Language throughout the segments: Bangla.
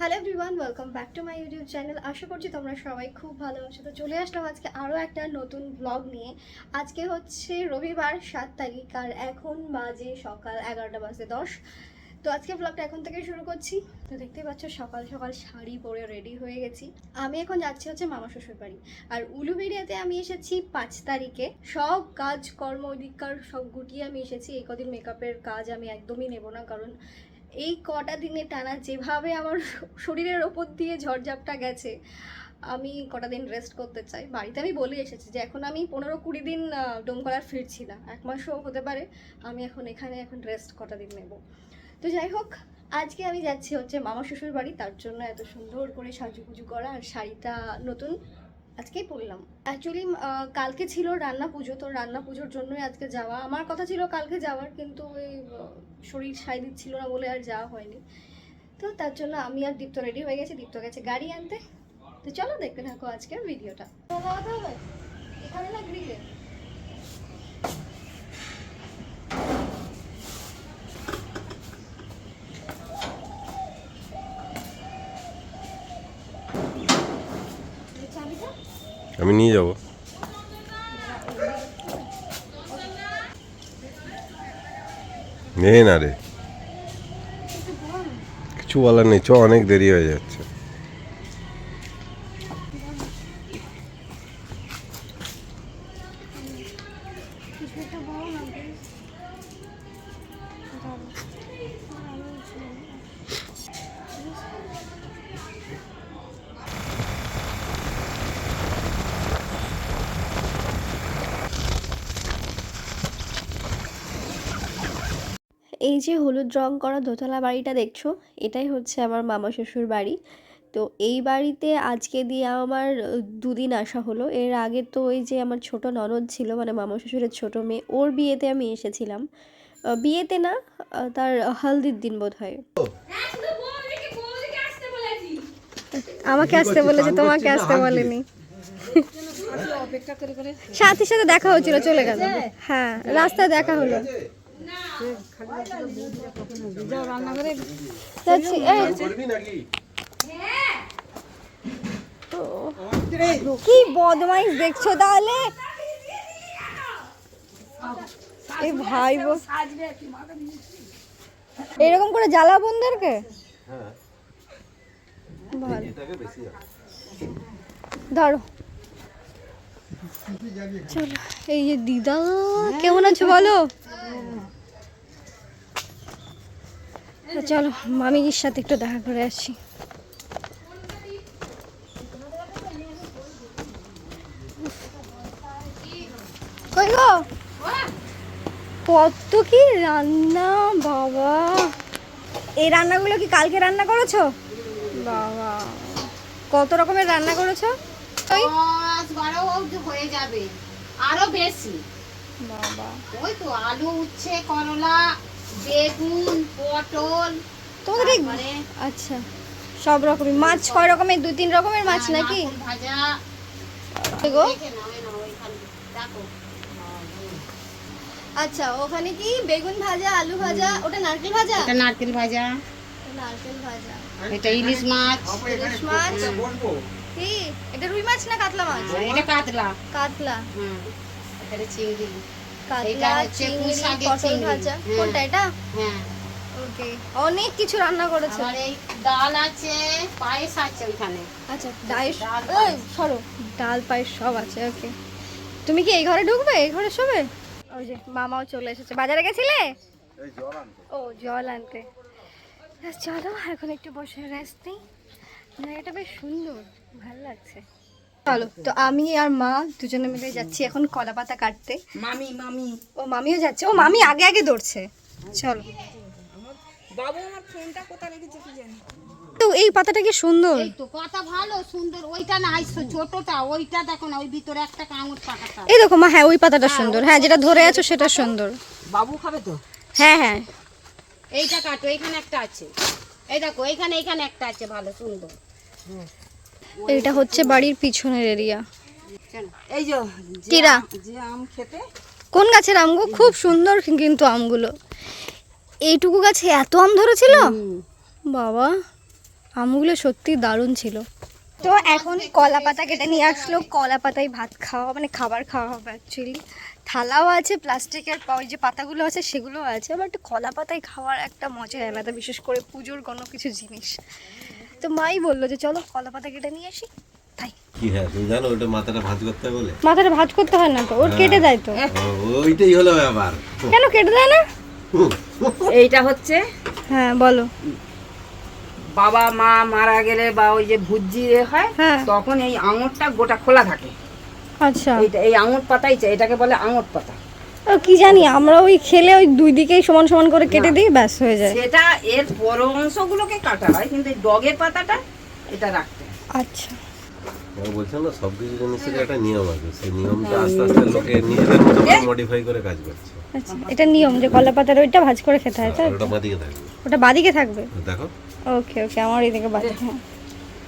Hello everyone welcome back to my YouTube channel আশা করছি তোমরা সবাই খুব ভালো আছো। তো চলে আসলাম আজকে আরও একটা নতুন ব্লগ নিয়ে। আজকে হচ্ছে রবিবার, সাত তারিখ, আর এখন বাজে সকাল এগারোটা বাজে দশ। তো আজকে ব্লগটা এখন থেকে শুরু করছি। তো দেখতেই পাচ্ছ, সকাল সকাল শাড়ি পরে রেডি হয়ে গেছি। আমি এখন যাচ্ছি হচ্ছে মামা শ্বশুর বাড়ি। আর উলুবেড়িয়াতে আমি এসেছি পাঁচ তারিখে। সব কাজ, কর্ম ওদিককার সব গুটিয়ে আমি এসেছি। এই কদিন মেকআপের কাজ আমি একদমই নেব না, কারণ এই কটা দিনে টানা যেভাবে আমার শরীরের ওপর দিয়ে ঝড়ঝাপটা গেছে, আমি কটা দিন রেস্ট করতে চাই। বাড়িতে আমি বলে এসেছি যে এখন আমি পনেরো কুড়ি দিন ডোমকলার ফিরছি না। এক মাসও হতে পারে, আমি এখন এখানে এখন রেস্ট কটা দিন নেব। তো যাই হোক, আজকে আমি যাচ্ছি হচ্ছে মামা শ্বশুর বাড়ি তার জন্য এত সুন্দর করে সাজুগুজু করা আর শাড়িটা নতুন। আজকেই বললাম অ্যাকচুয়ালি কালকে ছিল রান্না পুজো, তো রান্না পুজোর জন্যই আজকে যাওয়া। আমার কথা ছিল কালকে যাওয়ার, কিন্তু ওই শরীর সাই দিচ্ছিল না বলে আর যাওয়া হয়নি। তো তার জন্য আমি আর দীপ্ত রেডি হয়ে গেছি। দীপ্ত গেছে গাড়ি আনতে। তো চলো দেখতে থাকো আজকের ভিডিওটা এখানে না গ্রিলে আমি নিয়ে যাব। নে না রে। কিছু বলার নেই, চ, অনেক দেরি হয়ে যাচ্ছে। কিছু একটা বল না please। দাঁড়াও। আমি শুনি। এই যে হলুদ রং করা দোতলা বাড়িটা দেখছ এটাই হচ্ছে আমার মামা শ্বশুর বাড়ি। তো এই বাড়িতে আজকে দিয়ে আমার দুদিন আসা হলো। এর আগে তো ওই যে আমার ছোট ননদ ছিল মানে মামা শ্বশুরের ছোট মেয়ে ওর বিয়েতে আমি এসেছিলাম। বিয়েতে না তার হলদির দিন বোধ হয় আমাকে আসতে বলেছে তোমাকে আসতে বলেনি। সাথে সাথে দেখা হয়েছিল চলে গেল। হ্যাঁ রাস্তায় দেখা হলো। কি বদমাইশ দেখছ তাহলে? ভাই এরকম করে জ্বালা বোনদেরকে ভালো ধরো। চলো, এই যে দিদা, কেমন আছো বলো? তো চলো মামির সাথে একটু দেখা করে আসি। কই গো? কত কি রান্না বাবা। এই রান্নাগুলো কি কালকে রান্না করেছ? বাবা। কত রকমের রান্না করেছ? ওই বারো হয়ে যাবে। আরও বেশি। বাবা। ওই তো আলু উচ্ছে করলা বেগুন পটল তোমাদের আচ্ছা সব রকমের মাছ কয় রকমের দুই তিন রকমের মাছ নাকি? ভাজা। গো। আচ্ছা ওখানে কি বেগুন ভাজা আলু ভাজা? ওটা নারকেল ভাজা? এটা নারকেল ভাজা। নারকেল ভাজা। এটা ইলিশ মাছ। ইলিশ মাছ? কি? এটা রুই মাছ না কাতলা মাছ? এটা কাতলা। কাতলা। হুম। এটা চিংড়ি। কাতলা চিংড়ি পটল ভাজা। হ্যাঁ। কোনটা এটা? হ্যাঁ। ওকে। অনেক কিছু রান্না করেছে। আবার এই ডাল আছে পায়েস আছে ওইখানে। আচ্ছা ডাল। সরো। ডাল পায়েস সব আছে ওকে। তুমি কি এই ঘরে ঢুকবে? এই ঘরে শোবে? ওই যে মামাও চলে এসেছে। বাজারে গেছিলে? ও জল আনতে। ব্যাস, চলো এখন একটু বসে রেস্ট নিই। জায়গাটা বেশ সুন্দর। ভালো লাগছে। চলো তো আমি আর মা দুজনে মিলে যাচ্ছি এখন কলা পাতা কাটতে। মামি মামি। ও মামিও যাচ্ছে ও মামি আগে আগে দৌড়ছে। চলো। বাবু আমার ফোনটা কোথায় রেখেছে কি জানি? তো এই পাতাটা কি সুন্দর? এই তো কথা ভালো সুন্দর। ওইটা না এই ছোটটা ওইটা দেখো না ওই ভিতরে একটা কামড় পাকাটা এই দেখো মা হ্যাঁ ওই পাতাটা সুন্দর। হ্যাঁ যেটা ধরে আছো সেটা সুন্দর। বাবু খাবে তো? হ্যাঁ হ্যাঁ। এইটা কাটো এখানে একটা আছে। এই দেখো এইখানে এইখানে একটা আছে ভালো সুন্দর। এটা হচ্ছে বাড়ির পিছনের এরিয়া এই যে কিরা? আম খেতে? কোন গাছের আমগুলো খুব সুন্দর কিন্তু আমগুলো। এইটুকু গাছে এত আম ধরেছিল? বাবা আমগুলো সত্যি দারুণ ছিল। তো এখন কলা পাতা কেটে নিয়ে আসলো। কলা পাতায় ভাত খাওয়া মানে খাবার খাওয়া হবে অ্যাকচুয়ালি থালাও আছে প্লাস্টিকের ওই যে পাতাগুলো আছে সেগুলোও আছে। বাট কলা পাতায় খাওয়ার একটা মজা আলাদা বিশেষ করে পুজোর কোনো কিছু জিনিস। তো মাই বলল যে চলো কলা পাতা কেটে নিয়ে আসি। তাই। কি হ্যাঁ তুমি জানো ওটা মাথাটা ভাঁজ করতে বলে? মাথাটা ভাজ করতে হয় না তো ওর কেটে দেয় তো। ওইটাই হলো ব্যাপার। কেন কেটে দেয় না? এইটা হচ্ছে হ্যাঁ বলো। বাবা মা মারা গেলে বা ওই যে ভুজি হয় হ্যাঁ। তখন এই আঙুরটা গোটা খোলা থাকে। আচ্ছা। এইটা এই আঙুর পাতাই চাই এটাকে বলে আঙুর পাতা। কি জানি আমরা ওই খেলে ওই দুই দিকেই সমান সমান করে কেটে দিই ব্যাস হয়ে যায়। সেটা এর বড় অংশগুলোকে কাটা হয় কিন্তু ডগের পাতাটা এটা রাখতে আচ্ছা। আমি বলছিলাম না সব কিছু জিনিসের একটা নিয়ম আছে। সেই নিয়মটা আস্তে আস্তে লোকে নিজেদের মতো মডিফাই করে কাজ করছে। আচ্ছা এটা নিয়ম যে কলা পাতার ওইটা ভাজ করে খেতে হয় তাই আর ওটা মাদিকে থাকবে। ওটা বাদিকে থাকবে? দেখো। ওকে ওকে আমার এদিকে বাদিকে হ্যাঁ।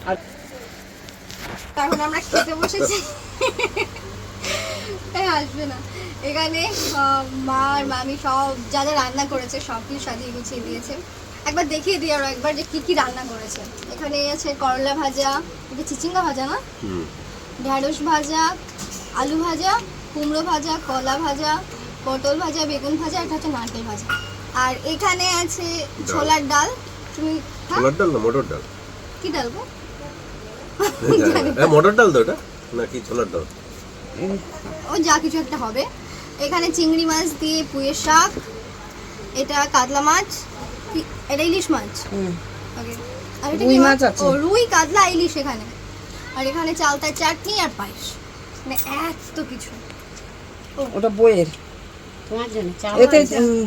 আর এখন আমরা খেতে বসেছি। তাই আসবে না। এখানে মা আর মামি সব যা যা রান্না করেছে সব কিছু সাজিয়ে গুছিয়ে দিয়েছে। একবার দেখিয়ে দিই আরও একবার যে কি কি রান্না করেছে। এখানে আছে করলা ভাজা এটা চিচিঙ্গা ভাজা না? হুম। ঢ্যাঁড়স ভাজা আলু ভাজা কুমড়ো ভাজা কলা ভাজা পটল ভাজা বেগুন ভাজা এটা হচ্ছে নারকেল ভাজা। আর এখানে আছে ছোলার ডাল। তুমি হ্যাঁ? ছোলার ডাল না মোটর ডাল? কি ডাল গো? মোটর ডাল তো ওটা নাকি ছোলার ডাল? ও যা কিছু একটা হবে। এখানে চিংড়ি মাছ দিয়ে পুঁয়ের শাক এটা কাতলা মাছ এটা ইলিশ মাছ? ওকে আর এটা রুই মাছ আছে। ও রুই কাতলা ইলিশ এখানে। আর এখানে চালতার চাটনি আর পায়েস। মানে এত কিছু। ওটা বইয়ের। তোমার জন্য এতে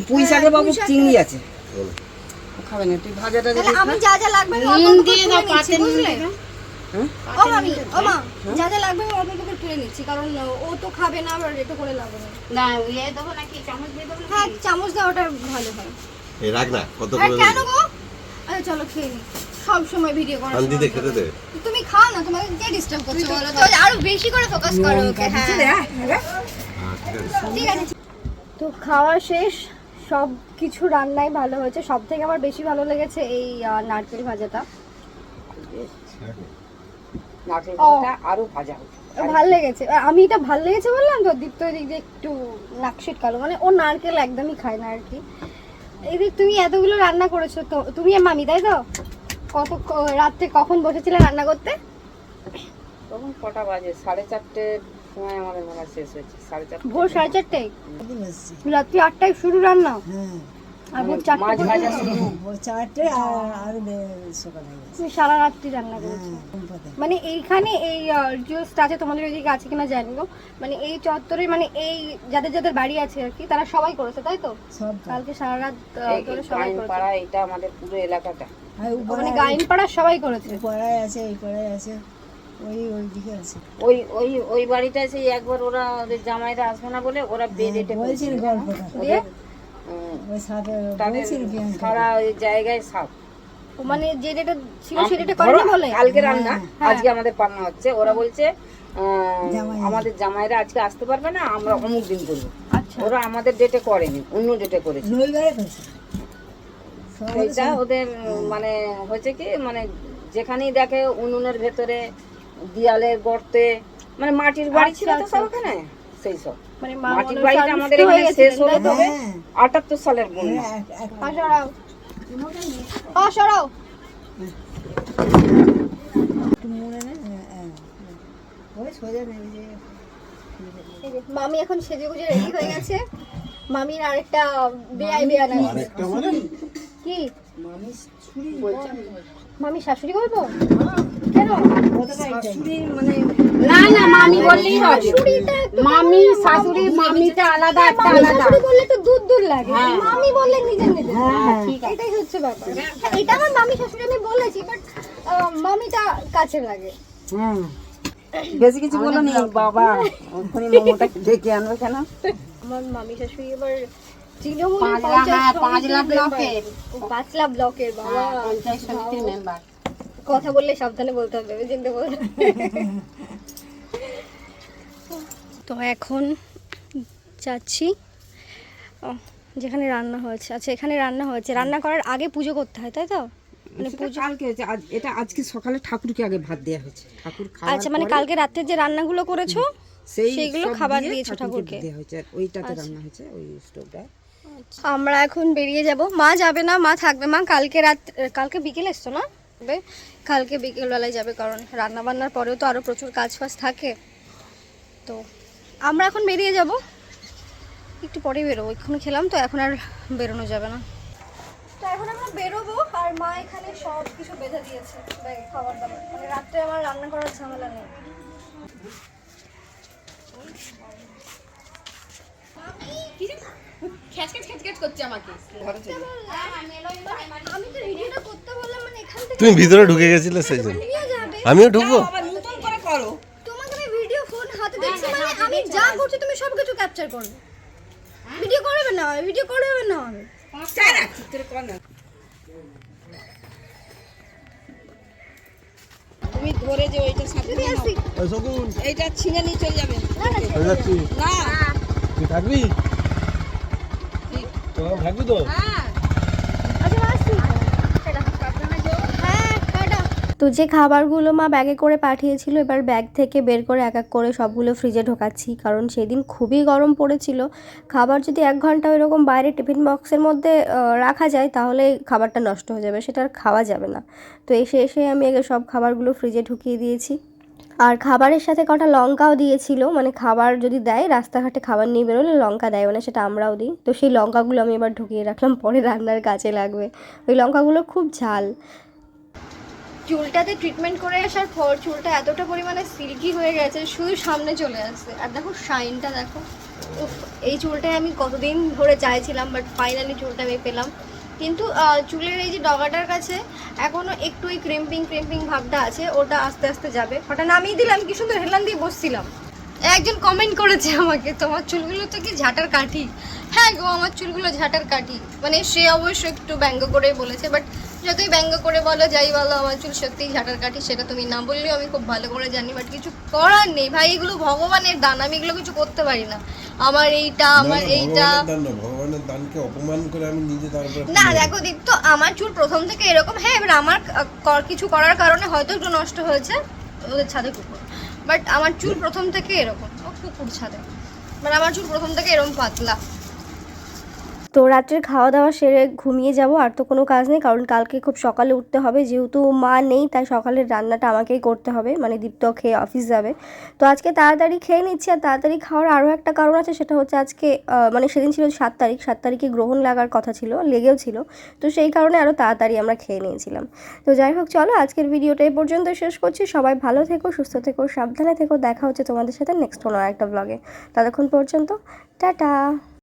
পুঁই শাকে হ্যাঁ, বাবু চিংড়ি আছে। বলো। খাবে না তুই ভাজাটা আমি যা যা লাগবে নুন দিয়ে দাও পাতে নুন ও মামি ও মা যা যা লাগবে আমি অল্প অল্প করে তুলে নিচ্ছি কারণ ও তো খাবে না আবার এটা করে লাগবে না না ইয়ে দেবো নাকি চামচ দিয়ে দেবো হ্যাঁ? চামচ দেওয়াটা ভালো হয়। এই রাখ না কত করে কেন গো? আরে চলো খেয়ে নি। সব সময় ভিডিও করার শান্তিতে সময় খেতে দে। তুমি খাও না তোমাকে কে ডিস্টার্ব করছে বলো তো? আরও বেশি করে ফোকাস করো ওকে হ্যাঁ। হ্যাঁ ঠিক আছে। তো খাওয়া শেষ সব কিছু রান্নাই ভালো হয়েছে। সব থেকে আমার বেশি ভালো লেগেছে এই নারকেল ভাজাটা। নারকেল ও। আরও ভাজা হবে ভালো লেগেছে। আমি এটা ভালো লেগেছে বললাম তো দীপ্ত দিক দিয়ে একটু নাকশিট কালো। মানে ও নারকেল একদমই খায় না আর কি। এই দিক তুমি এতগুলো রান্না করেছ তো তুমি আর মামি তাই তো? কত রাত্রে কখন বসেছিলে রান্না করতে? তখন কটা বাজে? সাড়ে চারটের সময় আমাদের মনে শেষ হয়েছে। সাড়ে চারটে ভোর সাড়ে চারটায় রাত্রি আটটায় শুরু রান্না? চারটে মাছ ভাজা শুরু। চারটে আর আর সকাল হয়ে গেছে। তুমি সারা রাত্রি রান্না করেছ মানে এইখানে এই আছে তোমাদের ওইদিকে আছে কিনা জানি মানে এই চত্বরে মানে এই যাদের যাদের বাড়ি আছে আর কি তারা সবাই করেছে তাই তো? কালকে সারা রাত ধরে সবাই করেছে। পাড়া এটা আমাদের পুরো এলাকাটা। মানে গাইন সবাই করেছে? পাড়ায় আছে এই পাড়ায় আছে ওই ওই দিকে আছে। ওই ওই ওই বাড়িটা সেই একবার ওরা ওদের জামাইরা আসবে না বলে ওরা বেড এটে বলছিল গল্পটা। সারা ওই জায়গায় সাপ মানে যে ডেটা ছিল আম- সে ডেটা বলে? কালকে রান্না হ্যাঁ। আজকে আমাদের পান্না হচ্ছে। ওরা বলছে আমাদের জামাইরা আজকে আসতে পারবে না আমরা অমুক দিন করব। আচ্ছা। ওরা আমাদের ডেটে করেনি অন্য ডেটে করেছে। ওইটা ওদের মানে হয়েছে কি মানে যেখানেই দেখে উনুনের ভেতরে দেয়ালের গর্তে মানে মাটির বাড়ি ছিল তো আচ্ছা, সব ওখানে সেই সব। মানে মা মাটির বাড়িটা আমাদের এখানে শেষ হলো তবে হ্যাঁ আটাত্তর সালের বন্যা মনে নেই হ্যাঁ, হ্যাঁ, হ্যাঁ। নেই মামি এখন সেজে গুজে রেডি হয়ে গেছে। মামির আরেকটা বেআই বেয়ান আছে। কি? মামি শাশুড়ি বলব? মানে না না মামি বললেই হবে মামি শাশুড়ি মামিটা আলাদা একটা আলাদা বললে তো দূর দূর লাগে মামি বললে নিজের নিজের এটাই হচ্ছে ব্যাপার এটা আমার মামি শাশুড়ি আমি বলেছি বাট মামিটা কাছে লাগে হুম বেশি কিছু বলো নি বাবা। ওখানে মোমোটা ডেকে আনবে কেন আমার মামি শাশুড়ি এবার তৃণমূলের পাঁচলা হ্যাঁ। ব্লকের পাঁচলা ব্লকের বাবা। পঞ্চায়েত সমিতির মেম্বার কথা বললে সাবধানে বলতে হবে ভেবে চিন্তে বলতে তো এখন যাচ্ছি যেখানে রান্না হয়েছে। আচ্ছা এখানে রান্না হয়েছে। রান্না করার আগে পুজো করতে হয় তাই তো? মানে পুজো কালকে আজ এটা আজকে সকালে ঠাকুরকে আগে ভাত দেওয়া হয়েছে। ঠাকুর খাওয়ার আচ্ছা মানে কালকে রাত্রে যে রান্নাগুলো করেছ সেইগুলো খাবার দিয়ে দিয়েছ ঠাকুরকে? দেওয়া হয়েছে। ওইটাতে রান্না হয়েছে ওই স্টোভটা। আমরা এখন বেরিয়ে যাব। মা যাবে না মা থাকবে। মা কালকে রাত কালকে বিকেল এসছো না? তবে কালকে বিকেলবেলায় যাবে কারণ রান্না বান্নার পরেও তো আরও প্রচুর কাজ ফাজ থাকে। তো আমরা এখন বেরিয়ে যাব। একটু পরে বেরোবো এক্ষুনি খেলাম তো এখন আর বেরোনো যাবে না। তো এখন আমরা বেরোবো আর মা এখানে সব কিছু বেঁধে দিয়েছে ব্যাগে খাবার দাবার মানে রাত্রে আমার রান্না করার ঝামেলা নেই। আমি তো ভিডিওটা করতে বললাম মানে এখান থেকে তুমি ভিতরে ঢুকে গেছিলে সেই জন্য। আমিও ঢুকবো? ভিডিও ফোন হাতে দেখছি মানে আমি যা করছি তুমি সব ক্যাপচার করবে। ভিডিও করবে না ভিডিও করবে না আমি তুমি ধরে যে ওইটা সাথে এইটা ছিঁড়ে নিয়ে চলে যাবে। না তুই থাকবি? থাকবি তো আচ্ছা আসি হ্যাঁ টাটা তো যে খাবারগুলো মা ব্যাগে করে পাঠিয়েছিল, এবার ব্যাগ থেকে বের করে এক এক করে সবগুলো ফ্রিজে ঢোকাচ্ছি। কারণ সেদিন খুবই গরম পড়েছিল। খাবার যদি এক ঘণ্টা এরকম বাইরে টিফিন বক্সের মধ্যে রাখা যায়, তাহলে খাবারটা নষ্ট হয়ে যাবে, সেটা আর খাওয়া যাবে না। তো এসে এসে আমি আগে সব খাবারগুলো ফ্রিজে ঢুকিয়ে দিয়েছি। আর খাবারের সাথে কটা লঙ্কাও দিয়েছিল মানে খাবার যদি দেয়, রাস্তাঘাটে খাবার নিয়ে বেরোলে লঙ্কা দেয় মানে সেটা আমরাও দিই। তো সেই লঙ্কাগুলো আমি এবার ঢুকিয়ে রাখলাম, পরে রান্নার কাজে লাগবে। ওই লঙ্কাগুলো খুব ঝাল। চুলটাতে ট্রিটমেন্ট করে আসার পর চুলটা এতটা পরিমাণে সিল্কি হয়ে গেছে শুধু সামনে চলে আসছে। আর দেখো শাইনটা দেখো। উফ, এই চুলটাই আমি কতদিন ধরে চাইছিলাম বাট ফাইনালি চুলটা আমি পেলাম। কিন্তু চুলের এই যে ডগাটার কাছে এখনও একটু ওই ক্রিম্পিং ক্রিম্পিং ভাবটা আছে ওটা আস্তে আস্তে যাবে। ওটা নামিয়ে দিলাম কি সুন্দর হেলান দিয়ে বসছিলাম। একজন কমেন্ট করেছে আমাকে তোমার চুলগুলো তো কি ঝাঁটার কাঠি? হ্যাঁ গো আমার চুলগুলো ঝাঁটার কাঠি। মানে সে অবশ্য একটু ব্যঙ্গ করে বলেছে বাট যতই ব্যঙ্গ করে বলো যাই বলো আমার চুল সত্যিই ঝাঁটার কাঠি সেটা তুমি না বললেও আমি খুব ভালো করে জানি বাট কিছু করার নেই। ভাই এগুলো ভগবানের দান আমি এগুলো কিছু করতে পারি না। আমার এইটা আমার এইটা। ভগবানের দানকে অপমান করে আমি নিজে তারপরে না দেখো দীপ্ত আমার চুল প্রথম থেকে এরকম হ্যাঁ এবার আমার কিছু করার কারণে হয়তো একটু নষ্ট হয়েছে ওদের ছাদে কুকুর। বাট আমার চুল প্রথম থেকে এরকম ও কুকুর ছাদে। বাট আমার চুল প্রথম থেকে এরকম পাতলা। তো রাত্রের খাওয়া দাওয়া সেরে ঘুমিয়ে যাব, আর তো কোনো কাজ নেই, কারণ কালকে খুব সকালে উঠতে হবে। যেহেতু মা নেই, তাই সকালের রান্নাটা আমাকেই করতে হবে মানে দীপ্ত খেয়ে অফিস যাবে। তো আজকে তাড়াতাড়ি খেয়ে নিচ্ছি, আর তাড়াতাড়ি খাওয়ার আরও একটা কারণ আছে, সেটা হচ্ছে আজকে মানে সেদিন ছিল সাত তারিখ, সাত তারিখে গ্রহণ লাগার কথা ছিল, লেগেও ছিল। তো সেই কারণে আরও তাড়াতাড়ি আমরা খেয়ে নিয়েছিলাম। তো যাই হোক, চলো আজকের ভিডিওটা এই পর্যন্ত শেষ করছি। সবাই ভালো থেকো, সুস্থ থেকো, সাবধানে থেকো। দেখা হচ্ছে তোমাদের সাথে নেক্সট কোনো একটা ব্লগে ততক্ষণ পর্যন্ত, টাটা!